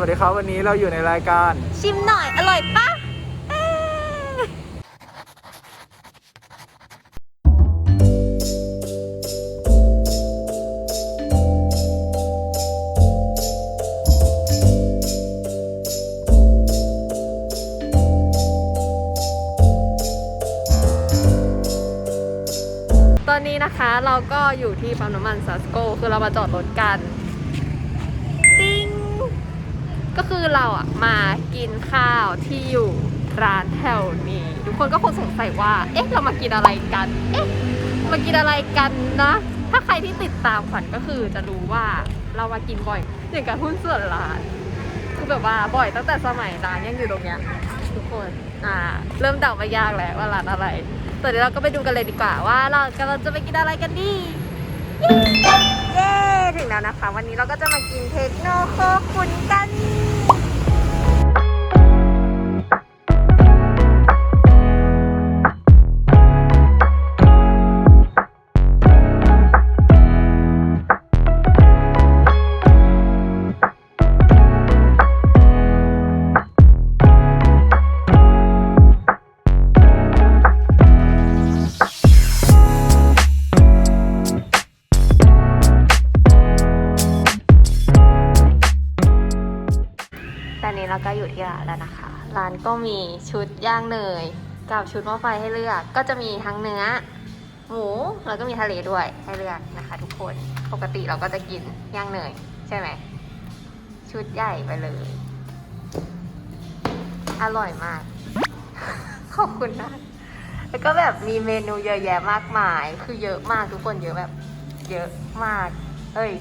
วัสดีครับวันนี้เราอยู่ในรายการ ชิมหน่อย อร่อยปะเอ้ยตอนนี้นะคะเราก็อยู่ที่ปั๊มน้ำมันซัสโก คือเรามาจอดรถกัน ติ้ง ก็คือเราอะมากินข้าวที่อยู่ร้านแถวนี้ ทุกคนก็คงสงสัยว่า เอ๊ะ เรามากินอะไรกัน เอ๊ะ มากินอะไรกันนะ ถ้าใครที่ติดตามขวัญก็คือจะรู้ว่าเรามากินบ่อยอย่างกับหุ้นส่วนร้าน คือแบบว่าบ่อยตั้งแต่สมัยร้านยังอยู่ตรงเนี้ยทุกคน อ่า เริ่มเดาไม่ยากแล้วว่าร้านอะไรตอนนี้เราก็ไปดูกันเลยดีกว่าว่าเรากำลังจะไปกินอะไรกันดีเย้ ถึงแล้วนะคะ วันนี้เราก็จะมากินเทคโนโคขุนกัน ที่ร้านแล้วนะคะ ร้านก็มีชุดย่างเนยกับชุดหม้อไฟให้เลือก ก็จะมีทั้งเนื้อ หมูแล้วก็มีทะเลด้วยให้เลือกนะคะ ทุกคนปกติเราก็จะกินย่างเนยใช่ไหมชุดใหญ่ไปเลย อร่อยมาก ขอบคุณนะแล้วก็แบบมีเมนูเยอะแยะมากมาย คือเยอะมากทุกคนเยอะแบบ เยอะมากเอ้ย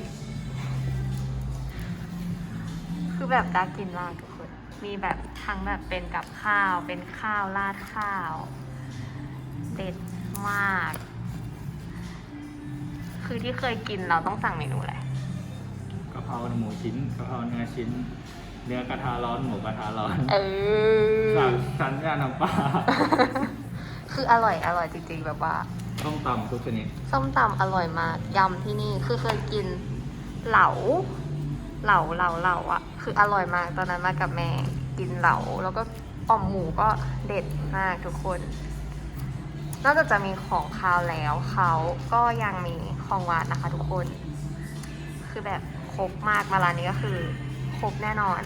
คือแบบน่ากินมากทุกคน มีแบบทั้งแบบเป็นกับข้าว เป็นข้าวราดข้าว เด็ดมาก คือที่เคยกินเราต้องสั่งเมนูอะไรกะเพราหมูชิ้นกะเพราเนื้อชิ้น เนื้อกระทะร้อนหมูกระทะร้อนเออสั่งสันยาน้ำปลาคืออร่อยอร่อยจริงๆแบบว่าต้มตำทุกชนิดส้มตำอร่อยมากยำที่นี่คือเคยกินเหลา เหลาเหลาเหลาอะ คืออร่อยมาก ตอนนั้นมากับแม่กินเหลา แล้วก็อ่อมหมูก็เด็ดมากทุกคน นอกจากจะมีของคาวแล้วเขาก็ยังมีของหวานนะคะทุกคน คือแบบครบมากมาร้านนี้ก็คือครบแน่นอน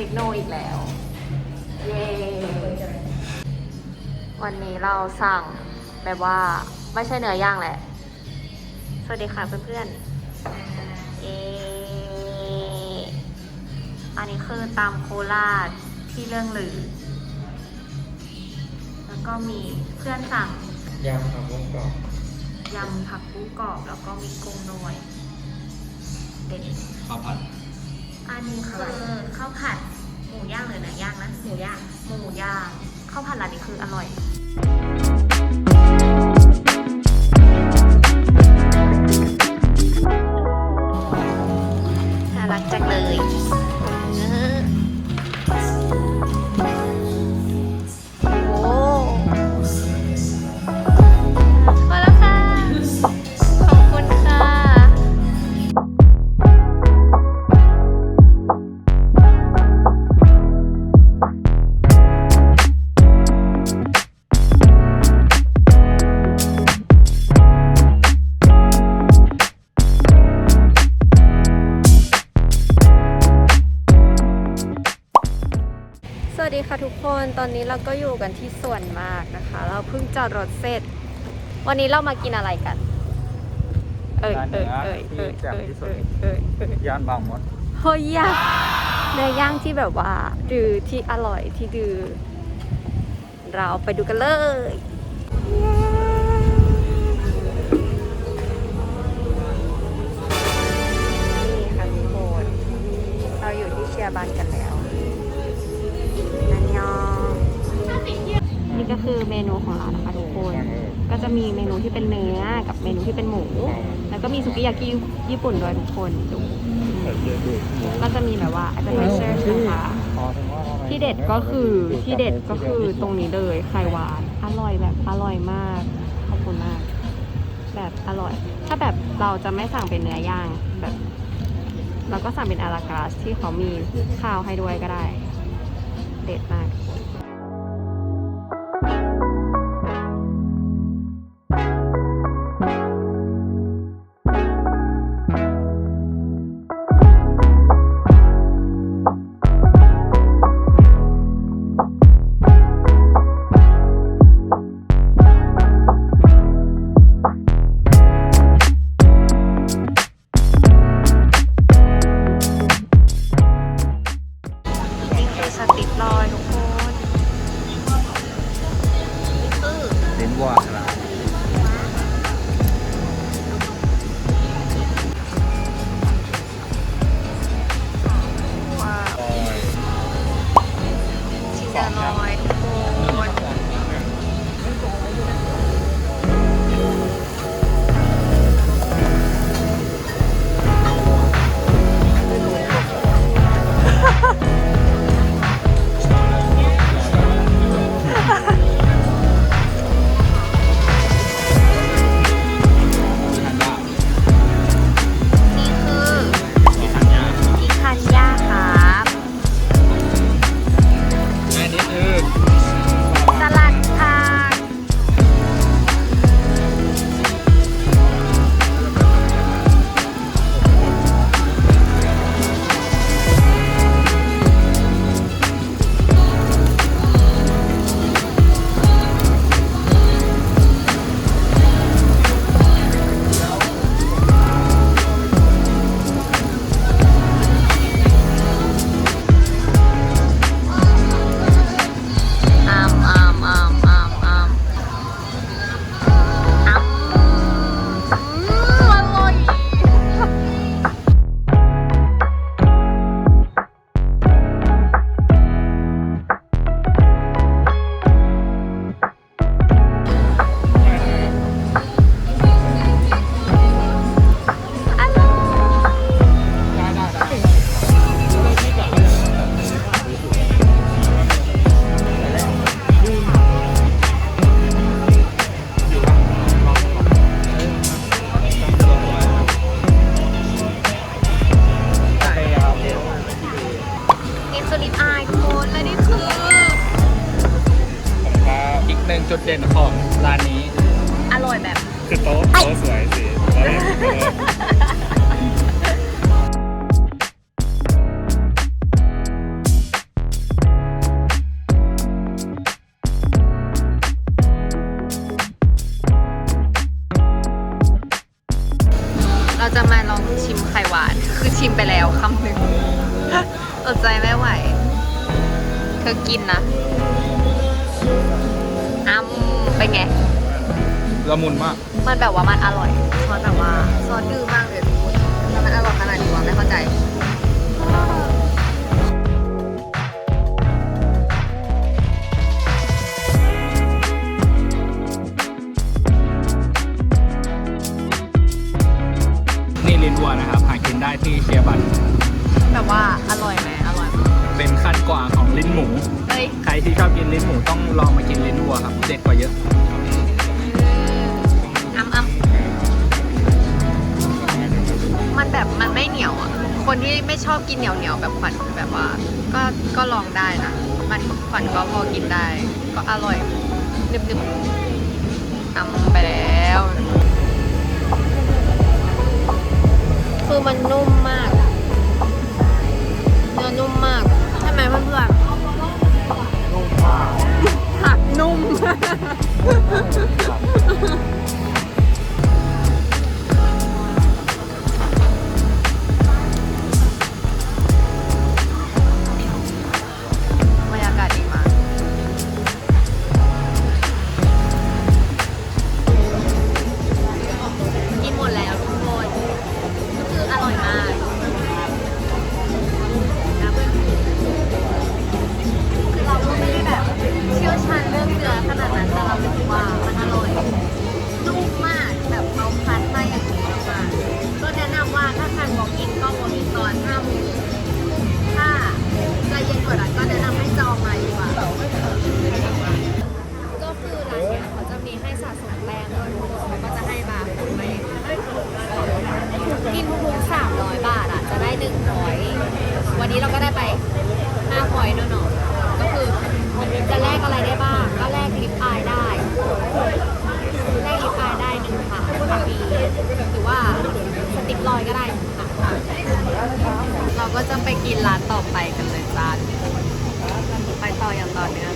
ทคโนอีกแล้ว เย้ วันนี้เราสั่งแบบว่าไม่ใช่เนื้อย่างแหละ สวัสดีค่ะเพื่อนๆเย้อันนี้คือตามโคราชที่เรื่องลือ แล้วก็มีเพื่อนสั่งยำผักบุ้งกรอบยำผักบุ้งกรอบ แล้วก็มีกุ้งด้วย เด็ดข้าวผัดอั นนี้คือข้าวผัดหมูย่างหรือเนื้อย่างนะหมูย่างหมูย่างข้าวผัดร้านนี้คืออร่อยน่ารักจังเลย เราก็อยู่กันที่สวนมากนะคะ เราเพิ่งจอดรถเสร็จ วันนี้เรามากินอะไรกัน เอ่ยเอ่ยเอ่ยเอ่ยเอ่ยเอ่ยเอ่ยเอ่ยย่านบางมดเฮ้ยยะเนื้อย่างที่แบบว่าดือที่อร่อยที่ดือเราไปดูกันเลยนี่ค่ะทุกคนเราอยู่ที่เชียร์บันกันแล้ว ก็คือเมนูของเรานะคะทุกคน ก็จะมีเมนูที่เป็นเนื้อกับเมนูที่เป็นหมู แล้วก็มีสุกิยากิญี่ปุ่นด้วยทุกคนดูก็จะมีแบบว่า appetizer นะคะที่เด็ดก็คือที่เด็ดก็คือตรงนี้เลยไข่หวานอร่อยแบบอร่อยมากขอบคุณมาก แบบอร่อย ถ้าแบบเราจะไม่สั่งเป็นเนื้อย่างแบบเราก็สั่งเป็นอาราคาสที่เขามีข้าวให้ด้วยก็ได้ เด็ดมาก สติดรอยทุกคนเน้นว่านะว้าวชิงดลอย ชิมไปแล้วคำหนึ่งอดใจไม่ไหว เธอกินนะอ้ำเป็นไง ละมุนมาก มันแบบว่ามันอร่อยซอสแบบว่าซอสดื้อมากเลยทุกคนแล้วมันอร่อยขนาดนี้วะไม่เข้าใจ ที่ชอบกินลิ้นหมูต้องลองมากินลิ้นวัวครับ เด็ดกว่าเยอะอ้ำอ้ำมันแบบมันไม่เหนียวอะ คนที่ไม่ชอบกินเหนียวเหนียวๆแบบขวัญคือแบบว่า ก็ก็ลองได้นะ มันขวัญก็พอกินได้ ก็อร่อยนึบนึบๆอ้ำไปแล้ว คือมันนุ่มมาก เนื้อนุ่มมาก ใช่ไหมเพื่อนๆ ผักนุ่ม ต่อไปกันเลยจ้าทุกคนไปต่ออย่างต่อเนื่อง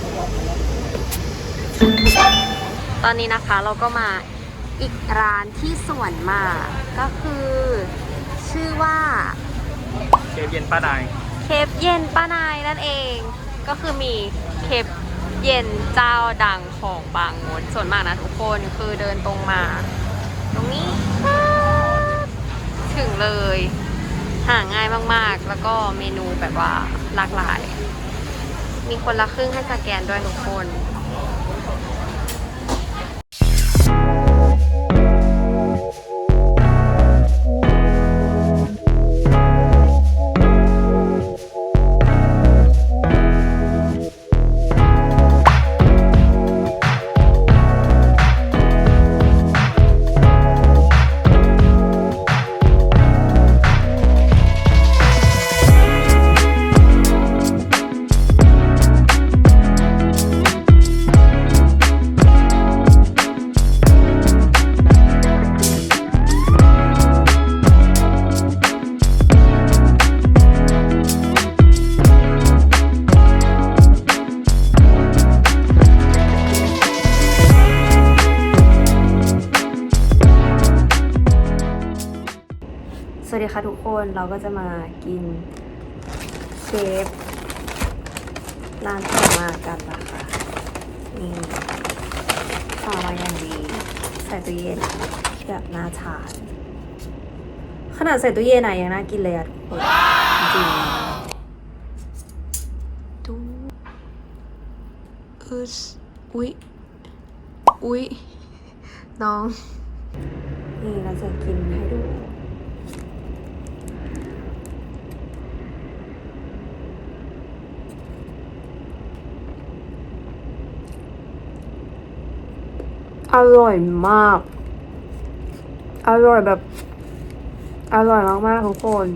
ตอนนี้นะคะเราก็มาอีกร้านที่สวนมากก็คือ ชื่อว่าเคฟเย็นป้านาย เคปเย็นป้านายนั่นเอง ก็คือมีเคปเย็นเจ้าดังของบางมดส่วนมากนะทุกคนคือเดินตรงมา ตรงนี้ ถึงเลย หาง่ายมากๆ แล้วก็เมนูแบบว่าหลากหลาย มีคนละครึ่งให้สแกนด้วยทุกคน คนเราก็จะมากินเคฟร้านต่อมากันนะคะนี่ฝามาอย่างดี ใส่ตู้เย็นแบบน่าทาน ขนาดใส่ตู้เย็นอะยังน่ากินเลยอะทุกคนจริงดูอึสอุ๊ยอุ๊ยน้อง นี่เราจะกินให้ดู อร่อยมาก อร่อยแบบ อร่อยมากๆทุกคน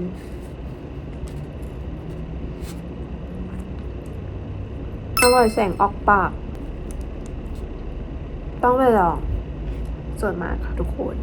อร่อยแสงออกปาก ต้องไปลองส่วนมากค่ะทุกคน